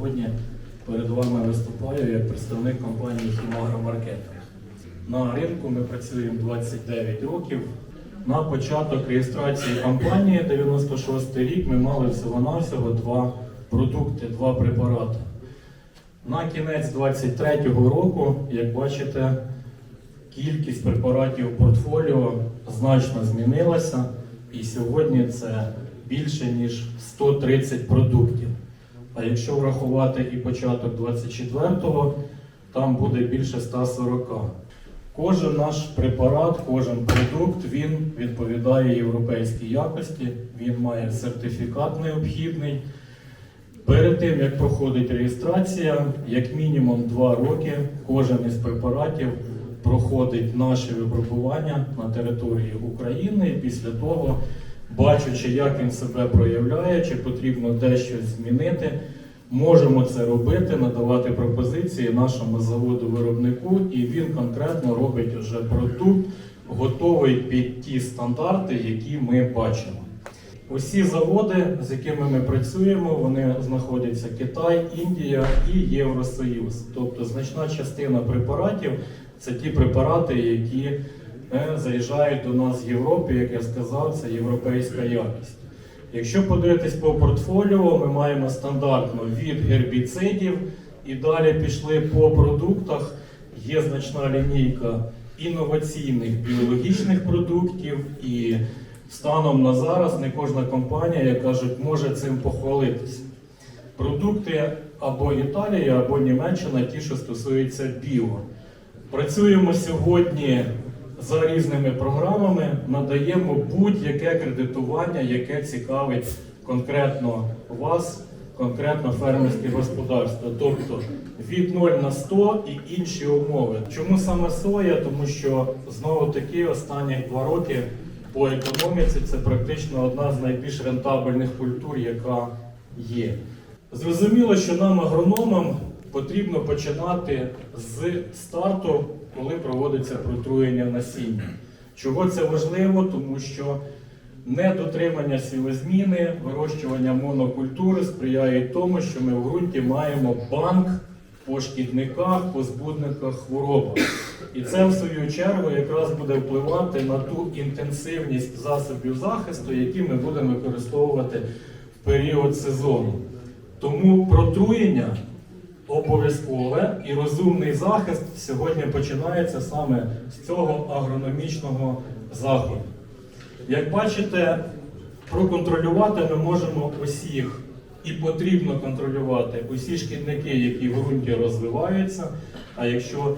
сьогодні перед вами виступаю як представник компанії Хімагромаркетинг. На ринку ми працюємо 29 років. На початок реєстрації компанії 96 рік ми мали всього-навсього два продукти, два препарати. На кінець 23-го року, як бачите, кількість препаратів в портфоліо значно змінилася, і сьогодні це більше ніж 130 продуктів. А якщо врахувати і початок 24-го, там буде більше 140. Кожен наш препарат, кожен продукт він відповідає європейській якості, він має сертифікат необхідний. Перед тим, як проходить реєстрація, як мінімум 2 роки кожен із препаратів проходить наші випробування на території України і після того, бачачи, як він себе проявляє, чи потрібно дещо змінити, можемо це робити, надавати пропозиції нашому заводу-виробнику, і він конкретно робить вже продукт, готовий під ті стандарти, які ми бачимо. Усі заводи, з якими ми працюємо, вони знаходяться Китай, Індія і Євросоюз. Тобто значна частина препаратів це ті препарати, які заїжджають до нас з Європи, як я сказав, це європейська якість. Якщо подивитись по портфоліо, ми маємо стандартно від гербіцидів і далі пішли по продуктах. Є значна лінійка інноваційних біологічних продуктів і станом на зараз не кожна компанія, як кажуть, може цим похвалитися. Продукти або Італія, або Німеччина, ті, що стосуються біо. Працюємо сьогодні за різними програмами, надаємо будь-яке кредитування, яке цікавить конкретно вас, конкретно фермерське господарство. Тобто від 0 на 100 і інші умови. Чому саме соя? Тому що знову таки останні два роки по економіці це практично одна з найбільш рентабельних культур, яка є. Зрозуміло, що нам, агрономам, потрібно починати з старту, коли проводиться протруєння насіння. Чого це важливо? Тому що недотримання сілозміни, вирощування монокультури сприяє тому, що ми в ґрунті маємо банк по шкідниках, по збудниках хвороби. І це, в свою чергу, якраз буде впливати на ту інтенсивність засобів захисту, які ми будемо використовувати в період сезону. Тому протруєння обов'язкове і розумний захист сьогодні починається саме з цього агрономічного заходу. Як бачите, проконтролювати ми можемо усіх і потрібно контролювати усі шкідники, які в ґрунті розвиваються. А якщо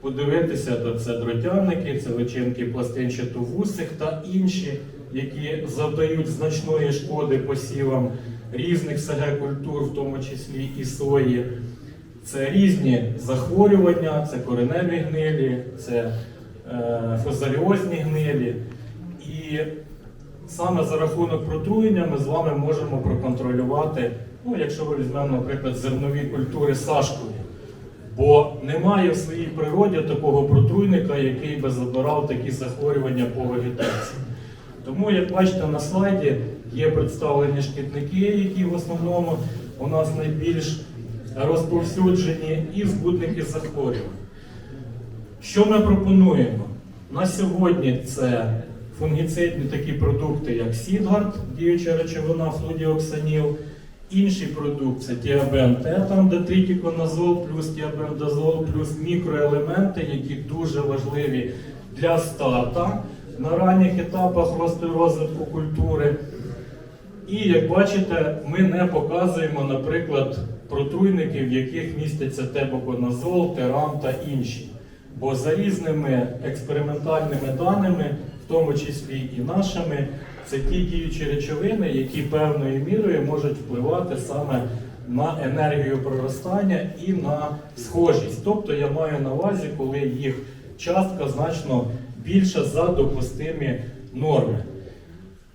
подивитися, то це дротяники, це личинки пластинчатовусих та інші, які завдають значної шкоди посівам різних СГ культур, в тому числі і сої. Це різні захворювання, це кореневі гнилі, це е, фузаріозні гнилі. І саме за рахунок протруєння ми з вами можемо проконтролювати, ну, якщо ви візьмемо, наприклад, зернові культури сашкові. Бо немає в своїй природі такого протруйника, який би забирав такі захворювання по вегетації. Тому, як бачите, на слайді є представлені шкідники, які в основному у нас найбільш розповсюджені, і збудники захворювань. Що ми пропонуємо? На сьогодні це фунгіцидні такі продукти, як Сідгард, діюча речовина, флудіоксаніл. Інший продукт це тіабен Т, там детритіконазол, плюс тіабендазол, плюс мікроелементи, які дуже важливі для старта на ранніх етапах росту розвитку культури. І як бачите, ми не показуємо, наприклад, протруйники, в яких міститься тебоконазол, терам та інші. Бо за різними експериментальними даними, в тому числі і нашими, це ті діючі речовини, які певною мірою можуть впливати саме на енергію проростання і на схожість. Тобто я маю на увазі, коли їх частка значно більша за допустимі норми.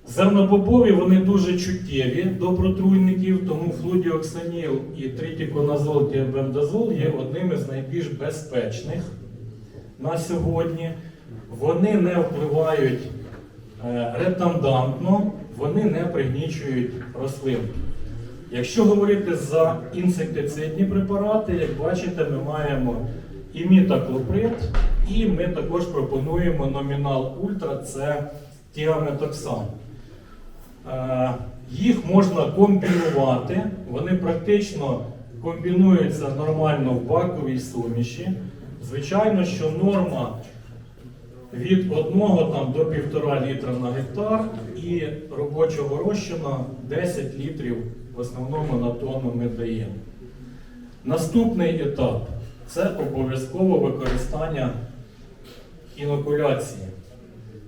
Зернобобові вони дуже чуттєві до протруйників, тому флудіоксаніл і тритіконазол тіабендазол є одними з найбільш безпечних на сьогодні. Вони не впливають е, ретандантно, вони не пригнічують рослин. Якщо говорити за інсектицидні препарати, як бачите, ми маємо імітаклоприд, і ми також пропонуємо номінал Ультра це тіаметоксан. Е, Їх можна комбінувати, вони практично комбінуються нормально в баковій суміші. Звичайно, що норма від 1 там, до 1,5 літра на гектар і робочого розчина 10 літрів в основному на тонну ми даємо. Наступний етап це обов'язково використання інокуляції.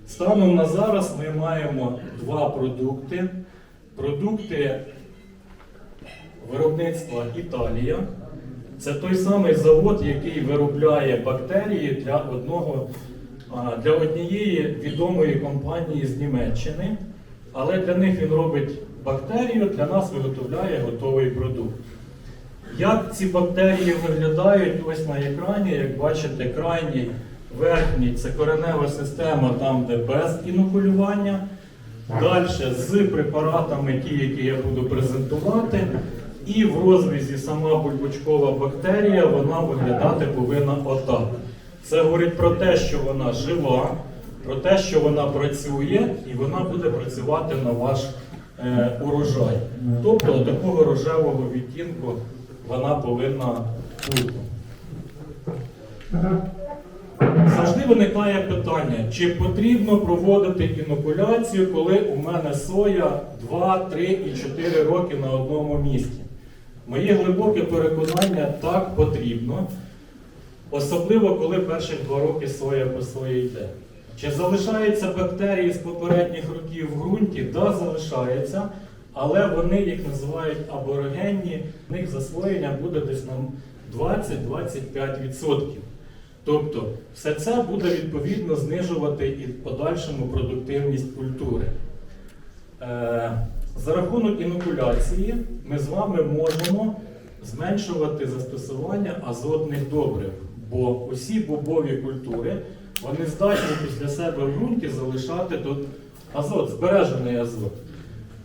Станом на зараз ми маємо два продукти. Продукти виробництва Італія. Це той самий завод, який виробляє бактерії для, одного, для однієї відомої компанії з Німеччини. Але для них він робить бактерію, для нас виготовляє готовий продукт. Як ці бактерії виглядають ось на екрані, як бачите, крайній верхній це коренева система, там де без інокулювання. Далі з препаратами, ті, які я буду презентувати. І в розрізі сама бульбочкова бактерія, вона виглядати повинна отак. Це говорить про те, що вона жива, про те, що вона працює, і вона буде працювати на ваш е, урожай. Тобто такого рожевого відтінку вона повинна бути. Завжди виникає питання, чи потрібно проводити інокуляцію, коли у мене соя 2, 3 і 4 роки на одному місці. Моє глибоке переконання так потрібно, особливо коли перших два роки соя по сої йде. Чи залишаються бактерії з попередніх років в ґрунті? Так, да, залишаються, але вони їх називають аборигенні, в них засвоєння буде десь на 20-25%. Тобто все це буде відповідно знижувати і в подальшому продуктивність культури. Е, за рахунок інокуляції ми з вами можемо зменшувати застосування азотних добрив, бо усі бобові культури вони здатні після себе в ґрунті залишати тут азот, збережений азот.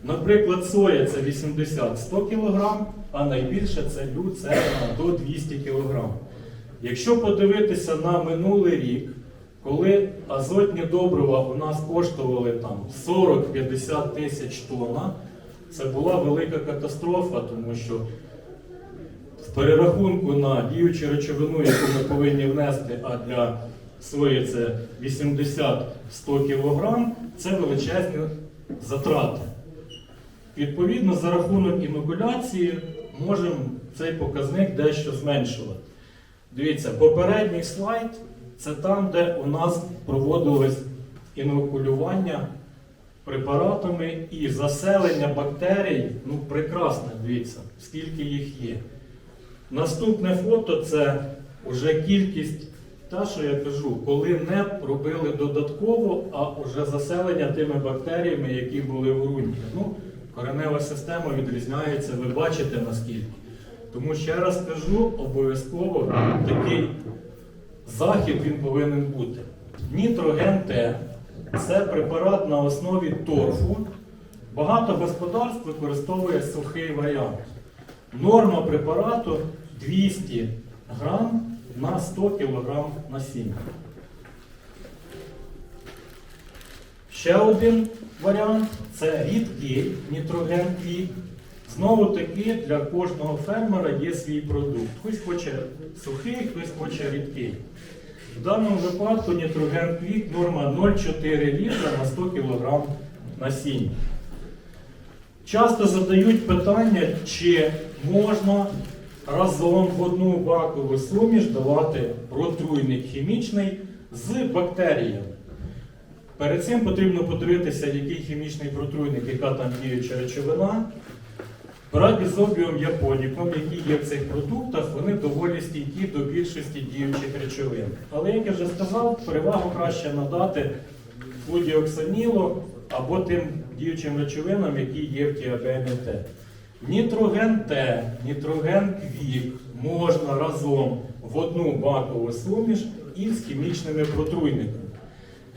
Наприклад, соя це 80-100 кг, а найбільше це люцерна до 200 кг. Якщо подивитися на минулий рік, коли азотні добрива у нас коштували там 40-50 тисяч тонн, це була велика катастрофа, тому що в перерахунку на діючу речовину, яку ми повинні внести, а для сої це 80-100 кг, це величезні затрати. Відповідно, за рахунок інокуляції можемо цей показник дещо зменшувати. Дивіться, попередній слайд це там, де у нас проводилось інокулювання препаратами і заселення бактерій. Ну, прекрасно, дивіться, скільки їх є. Наступне фото це вже кількість, та, що я кажу, коли не робили додатково, а вже заселення тими бактеріями, які були в ґрунті. Ну, коренева система відрізняється, ви бачите наскільки. Тому ще раз кажу, обов'язково такий захід він повинен бути. Нітроген Т це препарат на основі торфу. Багато господарств використовує сухий варіант. Норма препарату 200 грам на 100 кг насіння. Ще один варіант це рідкий нітроген квік. Знову таки для кожного фермера є свій продукт. Хтось хоче сухий, хтось хоче рідкий. В даному випадку нітроген квік норма 0,4 літра на 100 кг насіння. Часто задають питання, чи можна разом в одну бакову суміш давати протруйник хімічний з бактеріями. Перед цим потрібно подивитися, який хімічний протруйник, яка там діюча речовина. Парабізобіум японіком, які є в цих продуктах, вони доволі стійкі до більшості діючих речовин. Але, як я вже сказав, перевагу краще надати флудіоксанілу або тим діючим речовинам, які є в тіабемі Т. Нітроген Т, нітроген квік можна разом в одну бакову суміш із хімічними протруйниками.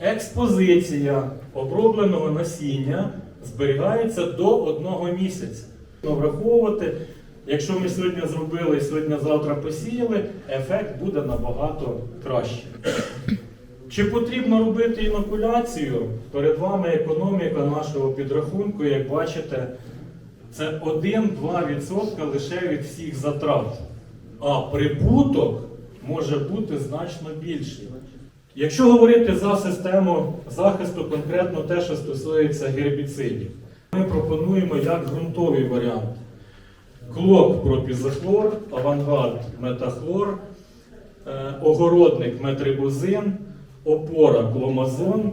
Експозиція обробленого насіння зберігається до одного місяця. Враховувати, якщо ми сьогодні зробили, і сьогодні-завтра посіяли, ефект буде набагато кращий. Чи потрібно робити інокуляцію? Перед вами економіка нашого підрахунку, як бачите, це 1-2% лише від всіх затрат. А прибуток може бути значно більший. Якщо говорити за систему захисту, конкретно те, що стосується гербіцидів, ми пропонуємо як ґрунтовий варіант. Клок пропізохлор, авангард метахлор, е, огородник метрибузин, опора кломазон,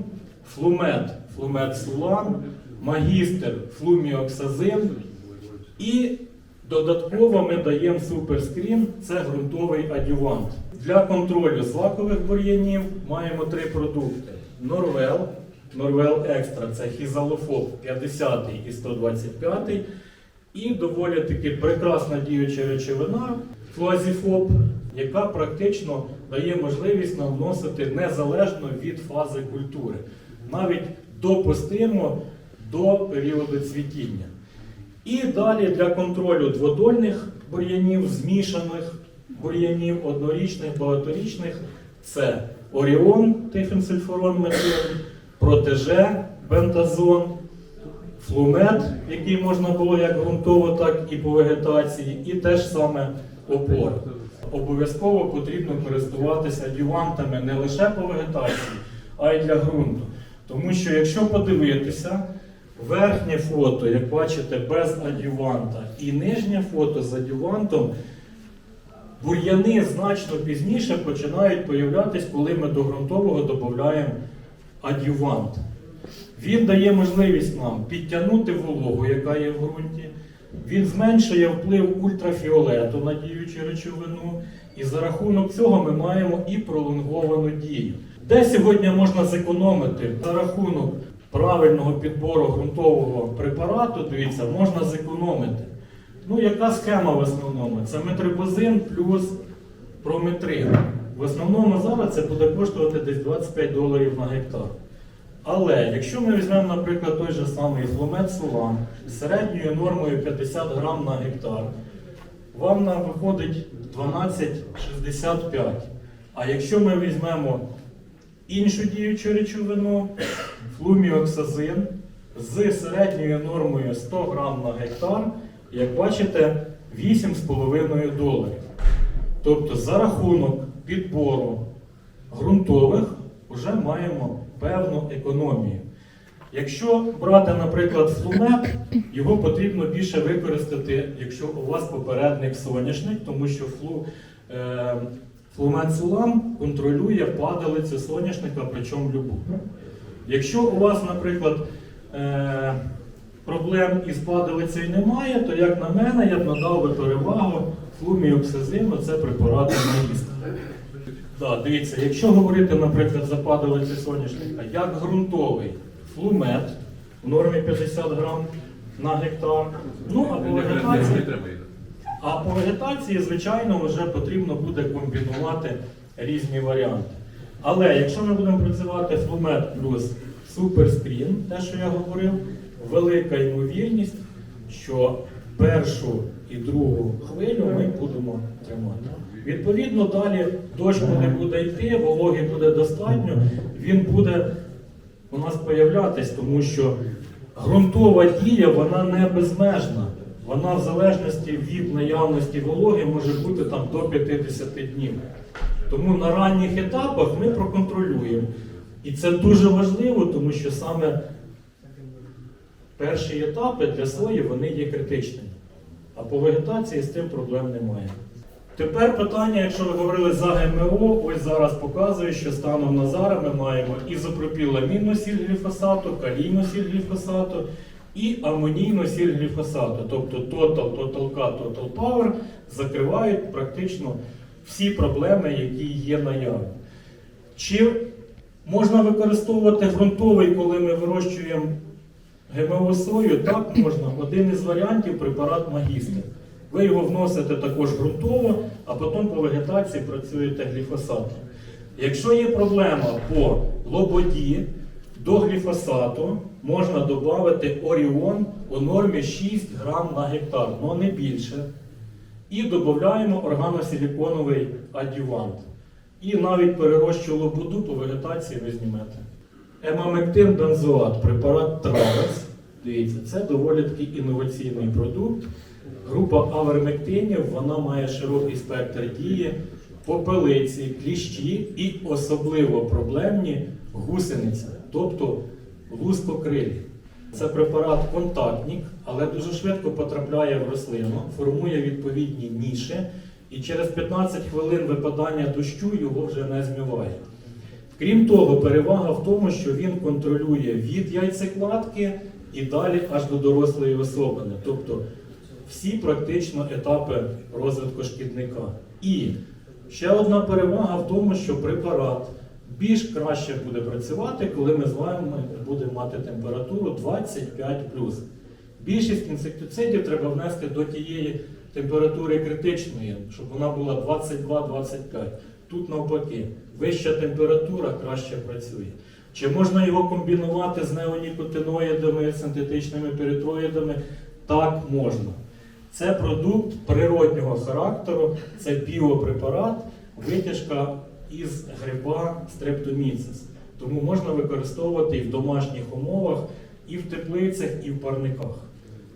флумет, флумет сулан, магістр флуміоксазин і додатково ми даємо суперскрін, це ґрунтовий адювант. Для контролю злакових бур'янів маємо три продукти: Норвел, Норвел Екстра це хізалофоб 50 і 125, і доволі таки прекрасна діюча речовина флуазіфоб, яка практично дає можливість нам вносити незалежно від фази культури, навіть допустимо до періоду цвітіння. І далі для контролю дводольних бур'янів, змішаних бур'янів, однорічних, багаторічних це Оріон, тифенсульфурон метил, протеже, бентазон, флумет, який можна було як ґрунтово, так і по вегетації, і те ж саме опор. Обов'язково потрібно користуватися адювантами не лише по вегетації, а й для ґрунту. Тому що якщо подивитися, верхнє фото, як бачите, без адюванта, і нижнє фото з адювантом, бур'яни значно пізніше починають появлятись, коли ми до ґрунтового додаємо адювант. Він дає можливість нам підтягнути вологу, яка є в ґрунті. Він зменшує вплив ультрафіолету на діючу речовину, і за рахунок цього ми маємо і пролонговану дію. Де сьогодні можна зекономити за рахунок правильного підбору ґрунтового препарату, дивіться, можна зекономити. Ну, яка схема в основному? Це метрибузин плюс прометрин. В основному зараз це буде коштувати десь 25 доларів на гектар. Але якщо ми візьмемо, наприклад, той же самий фломет Сулан з середньою нормою 50 грам на гектар, вам нам виходить 12,65. А якщо ми візьмемо іншу діючу речовину, флуміоксазин з середньою нормою 100 грам на гектар, як бачите, 8,5 доларів. Тобто за рахунок підбору ґрунтових вже маємо певну економію. Якщо брати, наприклад, флумет, його потрібно більше використати, якщо у вас попередник соняшник, тому що флу, е, флумет сулам контролює падалицю соняшника, причому любу. Якщо у вас, наприклад, е, проблем із падалицею немає, то як на мене, я б надав би перевагу флуміоксазину, це препарат магістра. Да, дивіться, якщо говорити, наприклад, за падалицю соняшника, як ґрунтовий флумет в нормі 50 грам на гектар, ну а по вегетації, а по вегетації, звичайно, вже потрібно буде комбінувати різні варіанти. Але якщо ми будемо працювати флумет плюс суперскрін, те, що я говорив, велика ймовірність, що першу і другу хвилю ми будемо тримати. Відповідно, далі дощ коли буде йти, вологи буде достатньо, він буде у нас появлятись, тому що ґрунтова дія вона не безмежна. Вона в залежності від наявності вологи може бути там до 50 днів. Тому на ранніх етапах ми проконтролюємо. І це дуже важливо, тому що саме перші етапи для сої вони є критичними. А по вегетації з цим проблем немає. Тепер питання, якщо ви говорили за ГМО, ось зараз показує, що станом на зараз ми маємо ізопропіламінну сіль гліфосату, калійну сіль гліфосату і амонійну сіль гліфосату. Тобто Total, Total K, Total Power закривають практично всі проблеми, які є наявні. Чи можна використовувати ґрунтовий, коли ми вирощуємо ГМО сою? Так можна. Один із варіантів препарат магістр. Ви його вносите також ґрунтово, а потім по вегетації працюєте гліфосатом. Якщо є проблема по лободі, До гліфосату можна додати Оріон у нормі 6 грам на гектар, але не більше. І додаємо органосиліконовий адювант. І навіть перерощу лобуду по вегетації ви знімете. Емамектин бензоат, препарат Травес. Дивіться, це доволі такий інноваційний продукт. Група авермектинів вона має широкий спектр дії, попелиці, кліщі і особливо проблемні гусениці, тобто лускокрилі. Це препарат контактник, але дуже швидко потрапляє в рослину, формує відповідні ніші, і через 15 хвилин випадання дощу його вже не змиває. Крім того, перевага в тому, що він контролює від яйцекладки і далі аж до дорослої особини, тобто всі практично етапи розвитку шкідника. І ще одна перевага в тому, що препарат більш краще буде працювати, коли ми з вами будемо мати температуру 25 Більшість інсектицидів треба внести до тієї температури критичної, щоб вона була 22-25. Тут навпаки, вища температура краще працює. Чи можна його комбінувати з неонікотиноїдами, синтетичними перитроїдами? Так, можна. Це продукт природнього характеру, це біопрепарат, витяжка із гриба стрептоміцис. Тому можна використовувати і в домашніх умовах, і в теплицях, і в парниках.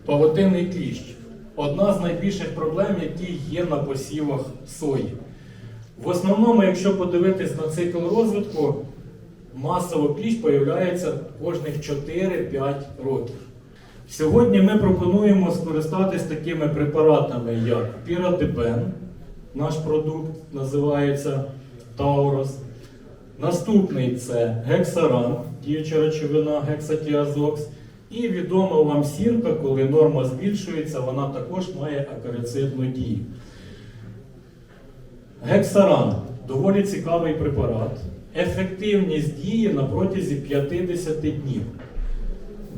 Павутинний кліщ одна з найбільших проблем, які є на посівах сої. В основному, якщо подивитись на цикл розвитку, масово кліщ появляється кожних 4-5 років. Сьогодні ми пропонуємо скористатись такими препаратами, як пірадибен, наш продукт називається Таурос. Наступний це гексаран, діюча речовина гексатіазокс. І відома вам сірка, коли норма збільшується, вона також має акарицидну дію. Гексаран доволі цікавий препарат. Ефективність дії на протязі 50 днів.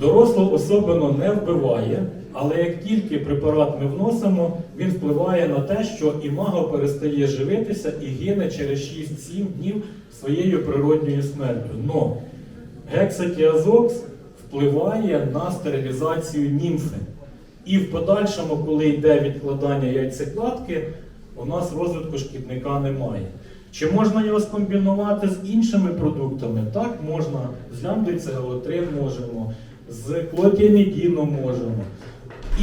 Дорослу особину не вбиває, але як тільки препарат ми вносимо, він впливає на те, що імаго перестає живитися і гине через 6-7 днів своєю природньою смертю. Но гексатіазокс впливає на стерилізацію німфи. І в подальшому, коли йде відкладання яйцекладки, у нас розвитку шкідника немає. Чи можна його скомбінувати з іншими продуктами? Так, можна. З лямбдицегалотрин можемо, з клотіанідіном можемо.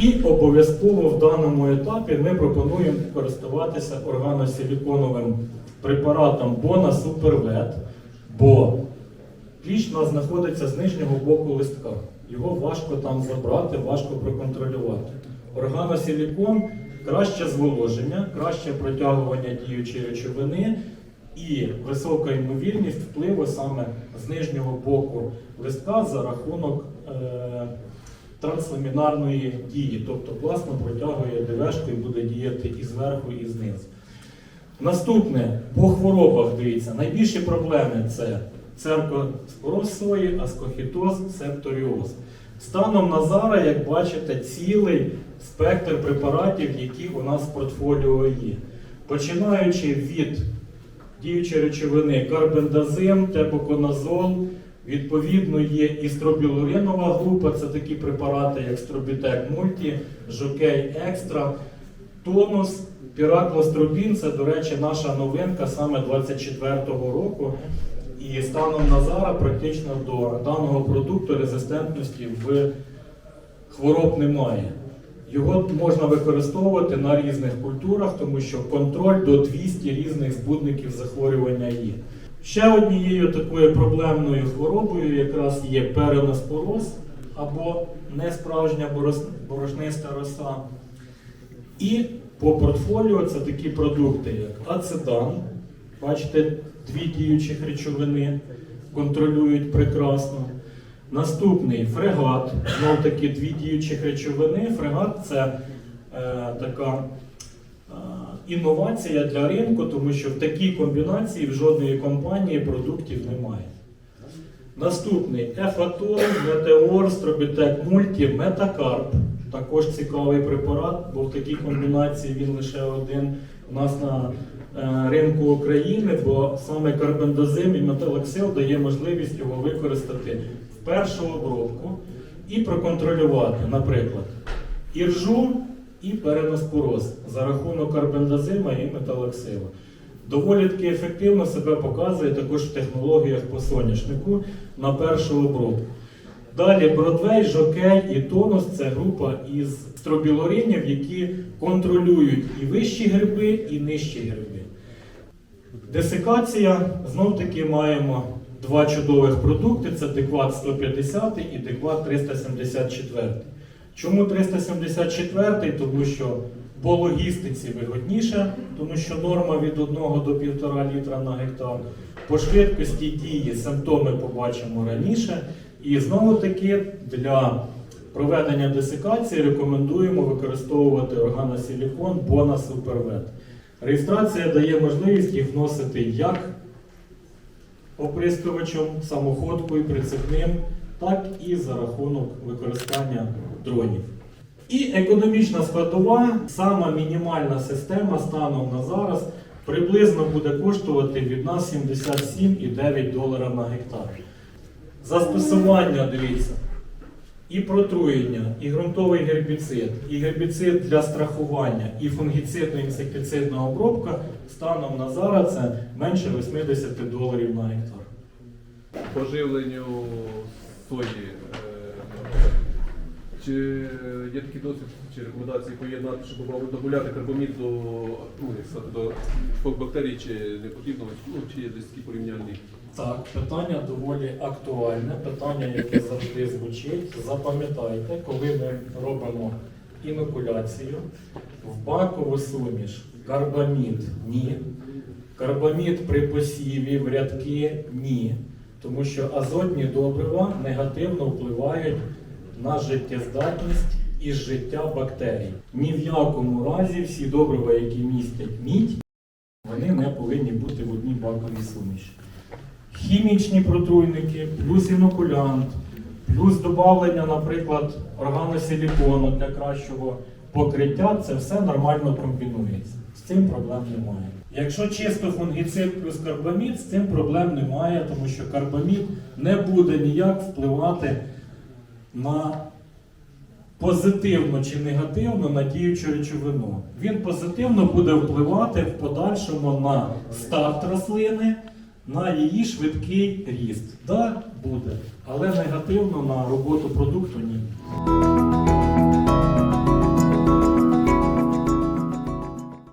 І обов'язково в даному етапі ми пропонуємо користуватися органосиліконовим препаратом Bona Supervet, бо кліщ у нас знаходиться з нижнього боку листка. Його важко там забрати, важко проконтролювати. Органосилікон краще зволоження, краще протягування діючої речовини і висока ймовірність впливу саме з нижнього боку листка за рахунок трансламінарної дії, тобто класно протягує ДВшку і буде діяти і зверху, і знизу. Наступне по хворобах дивіться, найбільші проблеми це церкоспороз сої, аскохітоз, септоріоз. Станом на зараз, як бачите, цілий спектр препаратів, які у нас в портфоліо є. Починаючи від діючої речовини карбендазим, тепоконазол, відповідно є і стробілуринова група, це такі препарати, як стробітек мульті, жокей екстра, тонус, піраклостробін, це, до речі, наша новинка саме 24-го року. І станом на зараз практично до даного продукту резистентності в хвороб немає. Його можна використовувати на різних культурах, тому що контроль до 200 різних збудників захворювання є. Ще однією такою проблемною хворобою якраз є переноспороз або несправжня борошниста роса. І по портфоліо це такі продукти, як ацедан. Бачите, дві діючих речовини контролюють прекрасно. Наступний фрегат. Знов таки дві діючих речовини. Фрегат це е, така інновація для ринку, тому що в такій комбінації в жодної компанії продуктів немає. Наступний ефатол, метеор, стробітек мульті, метакарп. Також цікавий препарат, бо в такій комбінації він лише один. У нас на е, ринку України, бо саме карбендазим і металоксил дає можливість його використати в першу обробку і проконтролювати, наприклад, іржу і переноспороз за рахунок карбендазима і металоксилу. Доволі таки ефективно себе показує також в технологіях по соняшнику на першу обробку. Далі Бродвей, Жокей і Тонус це група із стробілоринів, які контролюють і вищі гриби, і нижчі гриби. Десикація знов таки маємо два чудових продукти: це Декват 150 і Декват 374. Чому 374? Тому що по логістиці вигодніше, тому що норма від 1 до 1,5 літра на гектар. По швидкості дії симптоми побачимо раніше. І знову таки для проведення десикації рекомендуємо використовувати органосилікон Bona Supervet. Реєстрація дає можливість їх вносити як оприскувачем, самоходкою, прицепним, так і за рахунок використання дронів. І економічна складова, сама мінімальна система станом на зараз приблизно буде коштувати від нас 77,9 долара на гектар. Застосування, дивіться, і протруєння, і ґрунтовий гербіцид, і гербіцид для страхування, і фунгіцидно-інсектицидна обробка станом на зараз це менше 80 доларів на гектар. по живленню сої. е, Чи є такий досвід чи рекомендації поєднати, щоб додати карбамід до, ну, до бактерій, чи не потрібно, ну, чи є десь такі порівняльні? Так, питання доволі актуальне, питання, яке завжди звучить. Запам'ятайте, коли ми робимо інокуляцію, в бакову суміш карбамід ні. Карбамід при посіві в рядки ні. Тому що азотні добрива негативно впливають на життєздатність і життя бактерій. Ні в якому разі всі добрива, які містять мідь, вони не повинні бути в одній баковій суміші хімічні протруйники, плюс інокулянт, плюс додавлення, наприклад, органосилікону для кращого покриття, це все нормально комбінується. З цим проблем немає. Якщо чисто фунгіцид плюс карбамід, з цим проблем немає, тому що карбамід не буде ніяк впливати на позитивно чи негативно на діючу речовину. Він позитивно буде впливати в подальшому на старт рослини, на її швидкий ріст. Так, буде, але негативно на роботу продукту ні.